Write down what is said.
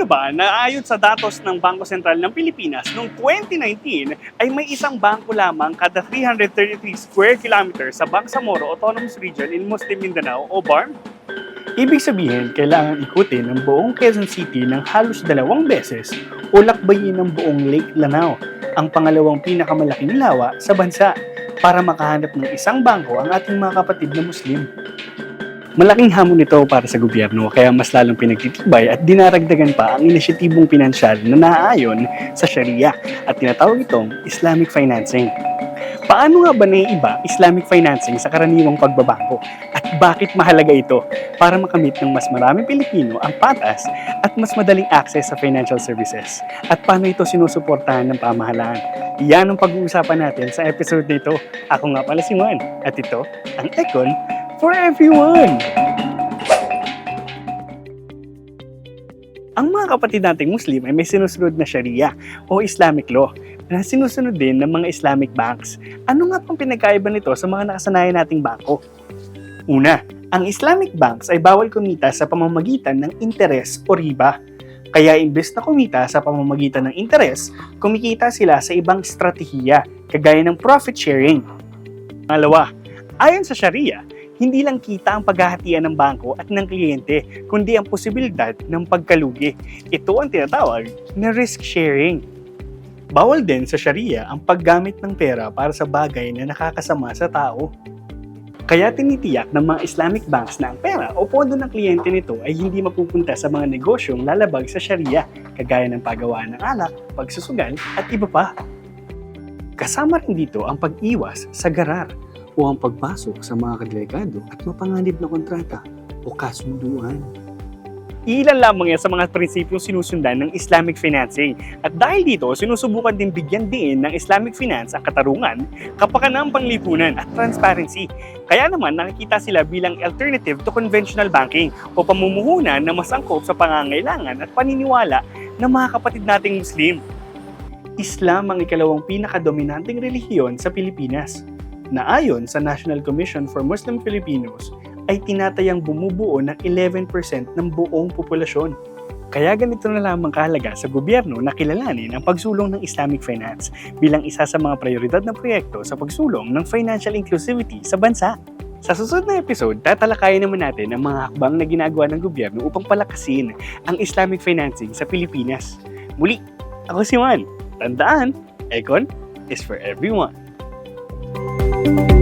nyo ba na ayon sa datos ng Bangko Sentral ng Pilipinas noong 2019 ay may isang bangko lamang kada 333 square kilometers sa Bangsamoro Autonomous Region in Muslim Mindanao o BARM? Ibig sabihin, kailangan ikutin ang buong Quezon City ng halos dalawang beses o lakbayin ang buong Lake Lanao, ang pangalawang pinakamalaking lawa sa bansa, para makahanap ng isang bangko ang ating mga kapatid na Muslim. Malaking hamon ito para sa gobyerno kaya mas lalong pinagtitibay at dinaragdagan pa ang inisyatibong pinansyal na naaayon sa Sharia at tinatawag itong Islamic financing. Paano nga ba naiiba Islamic financing sa karaniwang pagbabangko? At bakit mahalaga ito para makamit ng mas maraming Pilipino ang patas at mas madaling access sa financial services? At paano ito sinusuportahan ng pamahalaan? Yan ang pag-uusapan natin sa episode na. Ako nga pala si Juan at ito ang Econ for Everyone! Ang mga kapatid nating Muslim ay may sinusunod na Sharia o Islamic law na sinusunod din ng mga Islamic banks. Ano nga pang pinagkaiba nito sa mga nakasanayan nating bangko? Una, ang Islamic banks ay bawal kumita sa pamamagitan ng interes o riba. Kaya imbes na kumita sa pamamagitan ng interes, kumikita sila sa ibang strategiya, kagaya ng profit sharing. Pangalawa, ayon sa Sharia, hindi lang kita ang paghahatian ng bangko at ng kliyente, kundi ang posibilidad ng pagkalugi. Ito ang tinatawag na risk sharing. Bawal din sa Sharia ang paggamit ng pera para sa bagay na nakakasama sa tao. Kaya tinitiyak ng mga Islamic banks na ang pera o pondo ng kliyente nito ay hindi mapupunta sa mga negosyong lalabag sa Sharia, kagaya ng paggawaan ng alak, pagsusugal at iba pa. Kasama rin dito ang pag-iwas sa garar o ang pagpasok sa mga kadelikado at mapanganib na kontrata o kasunduan. Ilan lamang yan sa mga prinsipyong sinusundan ng Islamic financing. At dahil dito, sinusubukan din bigyan din ng Islamic finance ang katarungan, kapakanan panglipunan at transparency. Kaya naman nakikita sila bilang alternative to conventional banking o pamumuhunan na masangkop sa pangangailangan at paniniwala ng mga kapatid nating Muslim. Islam ang ikalawang pinakadominanteng relihiyon sa Pilipinas na ayon sa National Commission for Muslim Filipinos ay tinatayang bumubuo ng 11% ng buong populasyon. Kaya ganito na lamang kahalaga sa gobyerno na kilalanin ang pagsulong ng Islamic finance bilang isa sa mga prioridad na proyekto sa pagsulong ng financial inclusivity sa bansa. Sa susunod na episode, tatalakayin naman natin ang mga hakbang na ginagawa ng gobyerno upang palakasin ang Islamic financing sa Pilipinas. Muli, ako si Juan. Tandaan, Econ is for everyone. Thank you